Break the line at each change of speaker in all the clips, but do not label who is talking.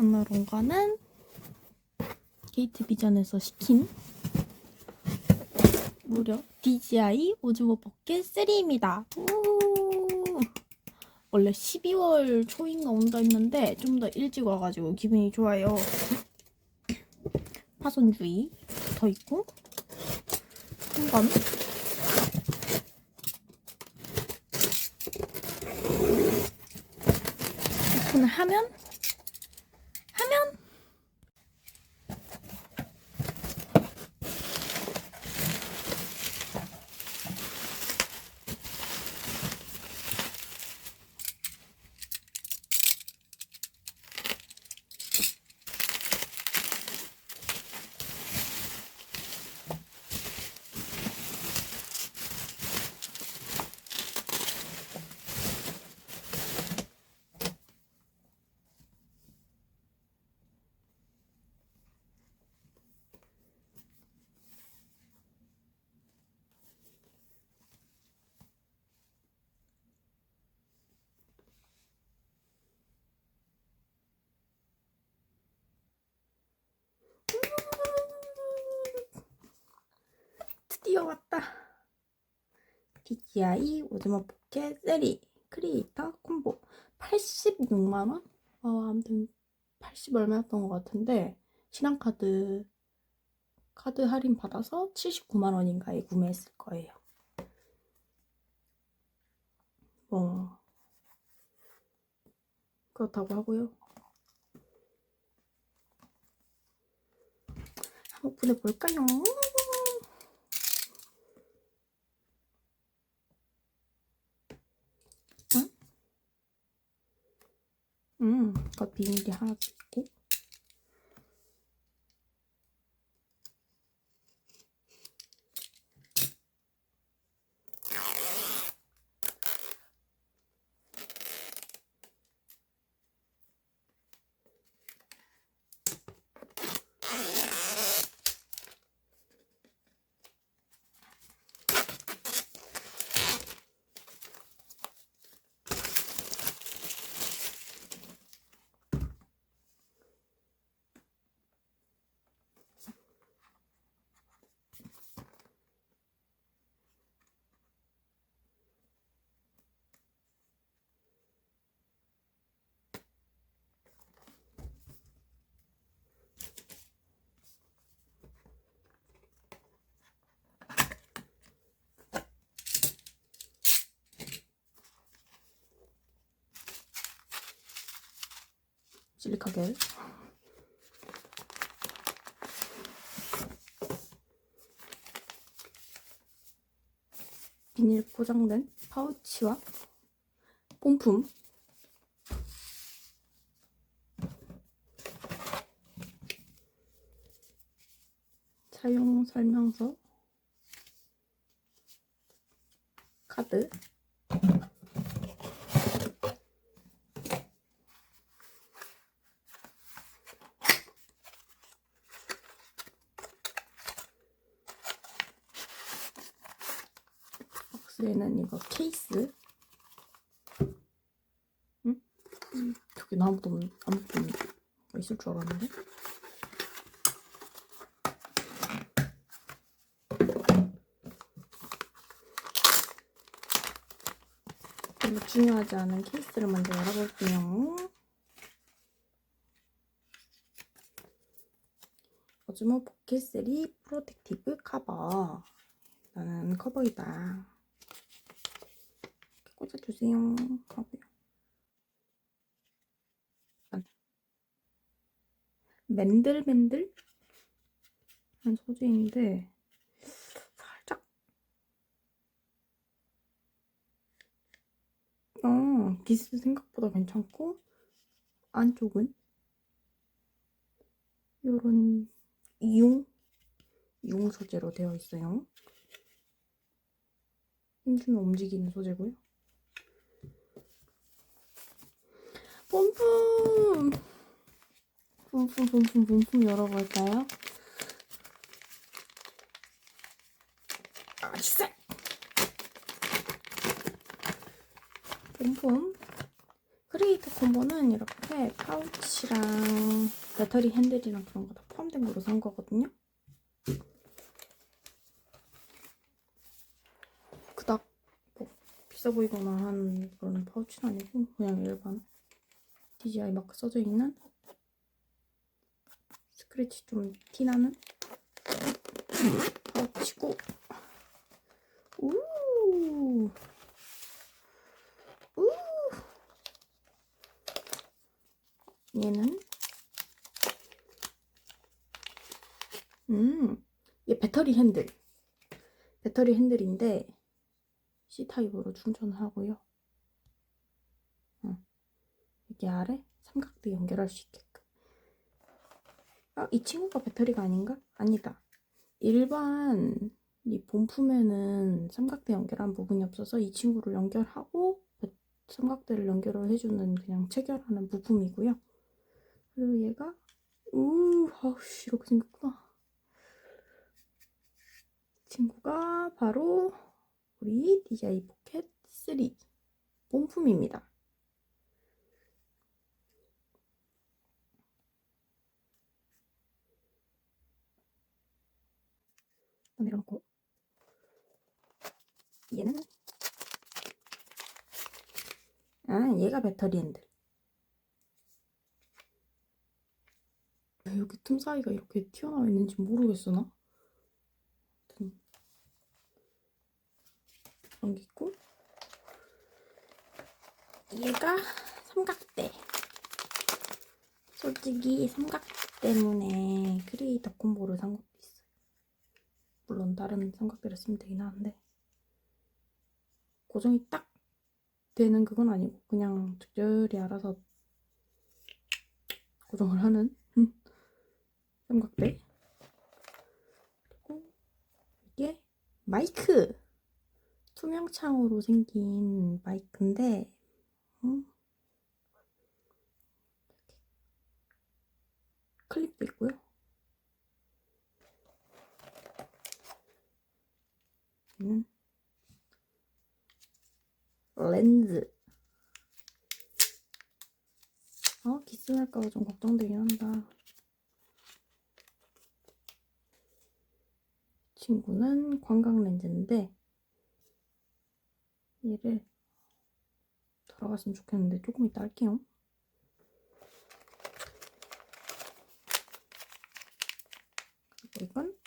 오늘 온 거는 게이트 비전에서 시킨 무려 DJI 오즈모 포켓 3입니다. 원래 12월 초인가 온다 했는데 좀 더 일찍 와가지고 기분이 좋아요. 파손주의 더 있고 한건 오픈을 하면 드디어 왔다. DJI 오즈모 포켓 3 크리에이터 콤보 86만원? 어, 아무튼 80 얼마였던 것 같은데 신한카드 카드 할인 받아서 79만원인가에 구매했을 거예요. 뭐 그렇다고 하고요. 한번 보내볼까요? 음, 이거 비닐이 하나 더 있고. 실리카겔. 비닐 포장된 파우치와 pom품. 사용 설명서. 카드. 박스에는 이거 케이스. 응? 음, 저기 나 아무도 없는, 아무도 없는 거 있을 줄 알았는데. 별로 중요하지 않은 케이스를 먼저 열어볼게요. 오즈모 포켓 3 프로텍티브 커버. 나는 커버이다. 꽂아주세요. 하고요. 맨들맨들? 한 소재인데 살짝 어 기스 생각보다 괜찮고 안쪽은 요런 이용 용 소재로 되어 있어요. 힘주면 움직이는 소재고요. Pom품! pom품, pom품, pom품 열어볼까요? 아싸! 폼폼 크리에이터 콤보는 이렇게 파우치랑 배터리 핸들이랑 그런 거 다 포함된 거로 산 거거든요. 그닥 뭐 비싸 보이거나 한 그런 파우치는 아니고 그냥 일반 DJI 마크 써져 있는 스크래치 좀 티나는 파우치고 우 우. 얘는 음, 얘 배터리 핸들. 배터리 핸들인데 C 타입으로 충전을 하고요. 응. 여기 아래 삼각대 연결할 수 있게끔. 아, 이 친구가 배터리가 아닌가? 아니다. 일반 이 본품에는 삼각대 연결한 부분이 없어서 이 친구를 연결하고 배- 삼각대를 연결을 해주는 그냥 체결하는 부품이고요. 그리고 얘가 우 아우씨 이렇게 생겼구나. 친구가 바로 우리 DJI 포켓 3 본품입니다. 내려놓고. 얘는? 아 얘가 배터리 핸들. 왜 여기 틈 사이가 이렇게 튀어나와 있는지 모르겠어 나? 아무튼. 그런 게 있고. 얘가 삼각대. 솔직히 삼각대 때문에 크리에이터 콤보를 산 것도 물론 다른 삼각대를 쓰면 되긴 하는데 고정이 딱 되는 그건 아니고 그냥 적절히 알아서 고정을 하는 삼각대. 그리고 이게 마이크! 투명창으로 생긴 마이크인데 음, 클립도 있고요 얘는 렌즈. 어 기스날까봐 좀 걱정되긴 한다. 친구는 광각 렌즈인데 얘를 돌아갔으면 좋겠는데 조금 이따 할게요 그리고 이건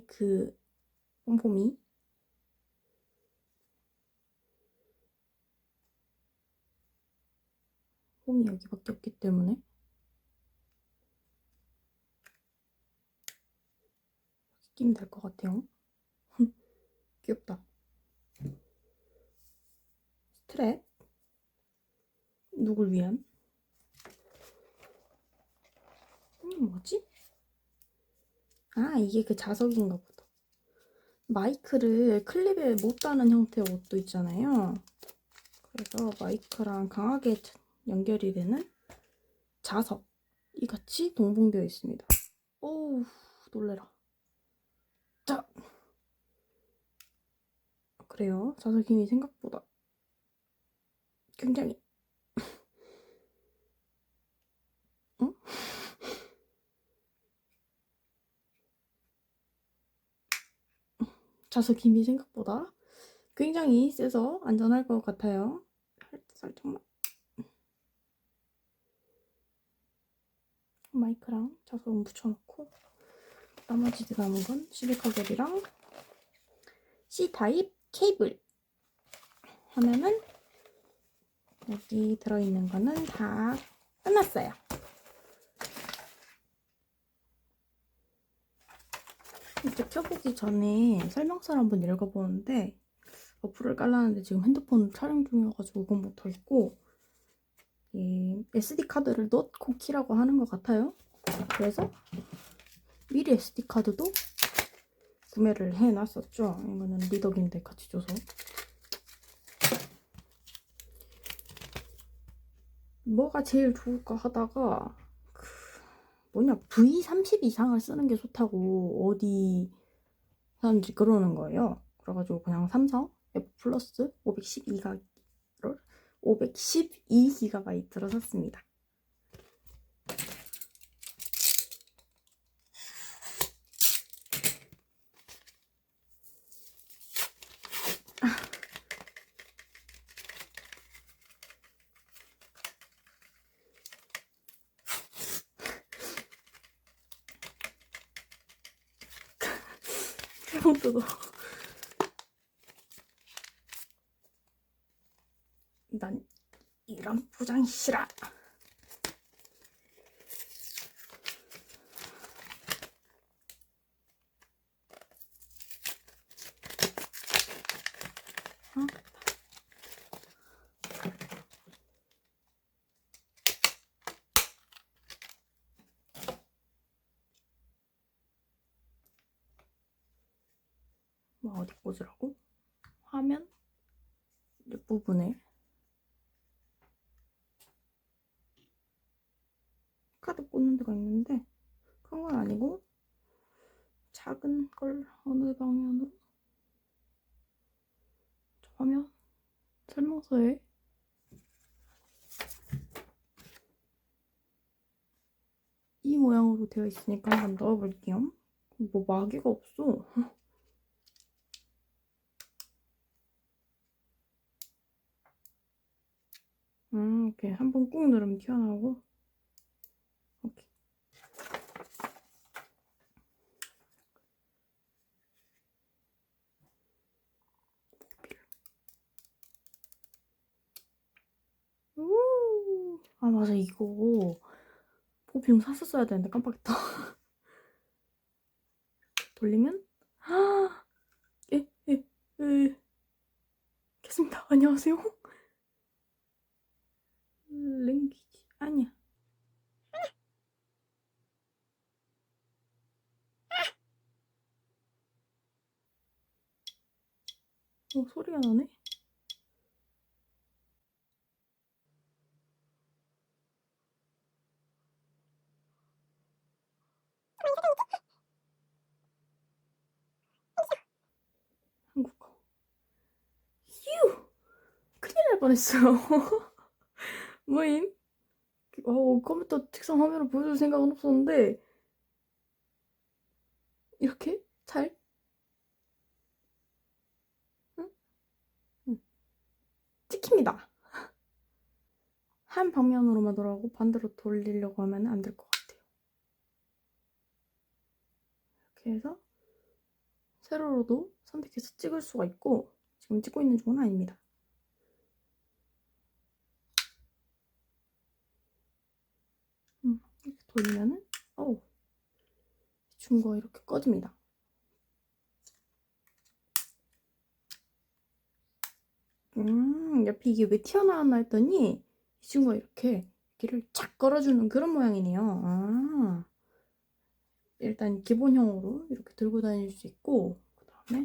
마이크 폼폼이 홈이 여기밖에 없기 때문에 끼면 될 것 같아요. 귀엽다. 스트랩 누굴 위한? 음, 뭐지? 아, 이게 그 자석인가 보다. 마이크를 클립에 못 다는 형태의 옷도 있잖아요. 그래서 마이크랑 강하게 연결이 되는 자석 이 같이 동봉되어 있습니다. 오우, 놀래라. 자, 그래요. 자석 힘이 생각보다 굉장히 응? 자석 힘이 생각보다 굉장히 세서 안전할 것 같아요. 살- 살짝만. 마이크랑 자석은 붙여놓고 나머지 남은 건 시리카 겹이랑 C타입 케이블 하면은 여기 들어있는 거는 다 끝났어요. 이제 켜보기 전에 설명서를 한번 읽어보는데 어플을 깔라는데 지금 핸드폰 촬영 중이어가지고 그건 못하겠고 이 SD 카드를 넣고 키라고 하는 것 같아요. 그래서 미리 SD 카드도 구매를 해놨었죠. 이거는 리덕인데 같이 줘서 뭐가 제일 좋을까 하다가 뭐냐 V30 이상을 쓰는 게 좋다고 어디 사람들이 그러는 거예요. 그래가지고 그냥 삼성 F 플러스 512가 512GB를 샀습니다. 잘못 뜯어. 난 이런 포장 싫어. 어? 뭐 어디 꽂으라고? 화면 옆부분에 카드 꽂는 데가 있는데 큰 건 아니고 작은 걸 어느 방면으로 저 화면 설명서에 이 모양으로 되어 있으니까 한번 넣어볼게요. 뭐 마개가 없어. 음, 이렇게 한 번 꾹 누르면 튀어나오고 오케이. 우! 아 맞아 이거 보비용 샀었어야 되는데 깜빡했다 돌리면 아! 에, 에, 에. 겠습니다 안녕하세요 랭귀지 아니야. 어 소리가 나네? 한국어. 휴! 큰일 날 뻔했어요 뭐임? 어, 컴퓨터 책상 화면을 보여줄 생각은 없었는데 이렇게 잘. 찍힙니다. 한 방면으로만 돌아가고 반대로 돌리려고 하면 안 될 것 같아요. 이렇게 해서 세로로도 선택해서 찍을 수가 있고 지금 찍고 있는 중은 아닙니다. 음, 이렇게 돌리면은 어우 중거 이렇게 꺼집니다. 음, 옆에 이게 왜 튀어나왔나 했더니 이 친구가 이렇게 길을 착 걸어주는 그런 모양이네요. 아, 일단 기본형으로 이렇게 들고 다닐 수 있고 그 다음에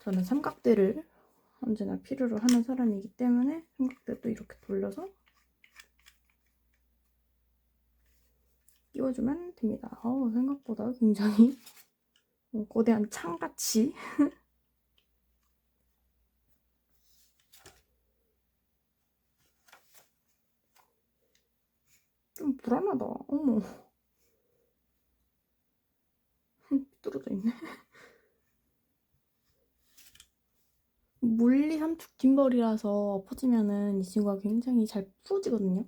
저는 삼각대를 언제나 필요로 하는 사람이기 때문에 삼각대도 이렇게 돌려서 끼워주면 됩니다. 어, 생각보다 굉장히 어, 거대한 창같이 좀 불안하다. 어머. 삐뚤어져 있네. 물리 함축 긴벌이라서 퍼지면은 이 친구가 굉장히 잘 풀어지거든요.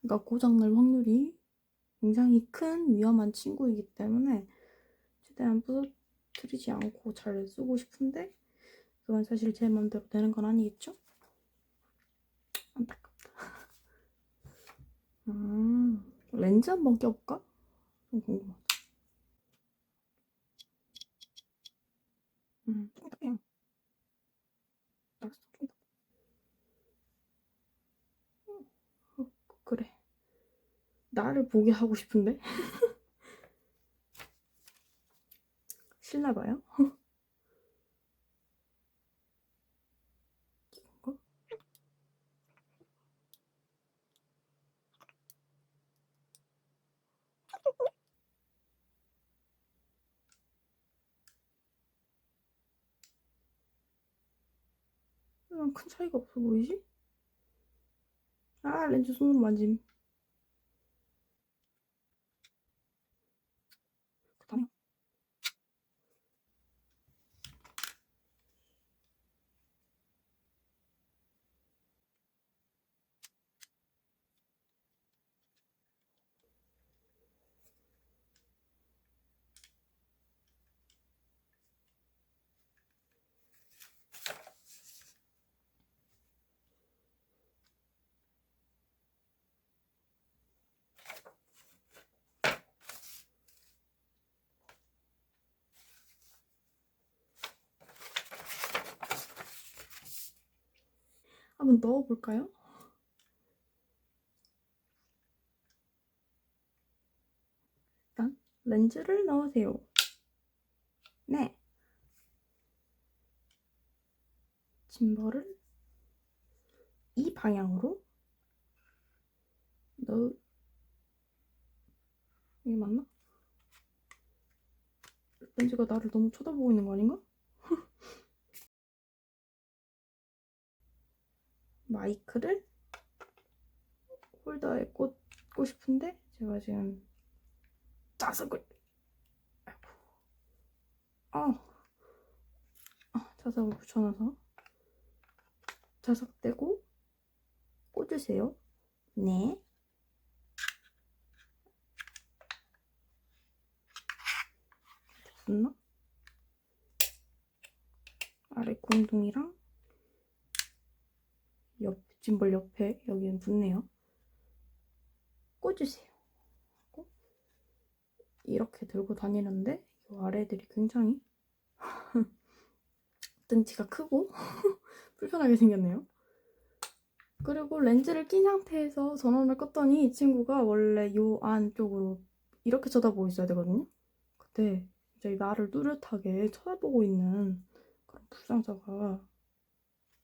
그러니까 고장날 확률이 굉장히 큰 위험한 친구이기 때문에 최대한 부서뜨리지 않고 잘 쓰고 싶은데 그건 사실 제 마음대로 되는 건 아니겠죠? 안타깝다. 음, 렌즈 한번 껴볼까? 좀 궁금하다. 음, 나를 보게 하고 싶은데? 싫나봐요? 큰 차이가 없어 보이지? 아 렌즈 손으로 만짐 한번 넣어볼까요? 일단 렌즈를 넣으세요. 네. 짐벌을 이 방향으로 넣 이게 맞나? 렌즈가 나를 너무 쳐다보고 있는 거 아닌가? 마이크를 홀더에 꽂고 싶은데 제가 지금 자석을 어, 아, 자석을 붙여놔서 자석 떼고 꽂으세요. 네. 붙나? 아래 공둥이랑 옆 짐벌 옆에 여기는 붙네요. 꽂으세요. 이렇게 들고 다니는데 이 아래들이 굉장히 등치가 크고 불편하게 생겼네요. 그리고 렌즈를 낀 상태에서 전원을 껐더니 이 친구가 원래 요 안쪽으로 이렇게 쳐다보고 있어야 되거든요. 근데 이제 나를 뚜렷하게 쳐다보고 있는 그런 불상자가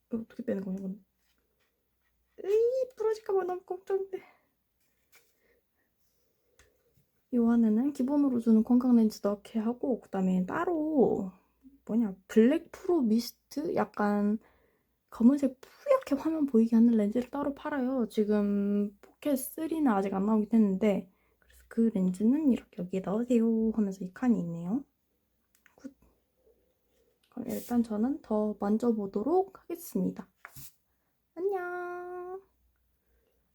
이거 어떻게 빼는 거냐 이건 으이 부러질까봐 너무 걱정돼. 이 안에는 기본으로 주는 건강 렌즈 넣게 하고 그 다음에 따로 뭐냐 블랙 프로 미스트? 약간 검은색 뿌옇게 화면 보이게 하는 렌즈를 따로 팔아요. 지금 포켓 3는 아직 안 나오긴 했는데 그래서 그 렌즈는 이렇게 여기에 넣으세요 하면서 이 칸이 있네요. 굿. 그럼 일단 저는 더 만져보도록 하겠습니다. 안녕.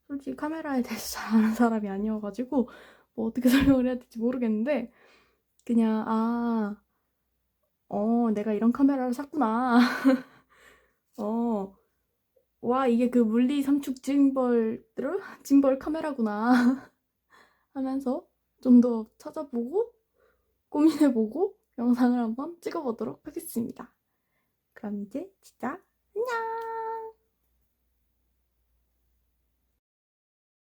솔직히 카메라에 대해서 잘 아는 사람이 아니어가지고 뭐 어떻게 설명을 해야 될지 모르겠는데 그냥 아, 어, 내가 이런 카메라를 샀구나. 어, 와 이게 그 물리 삼축 짐벌 짐벌 카메라구나 하면서 좀 더 찾아보고 고민해보고 영상을 한번 찍어보도록 하겠습니다. 그럼 이제 진짜 안녕.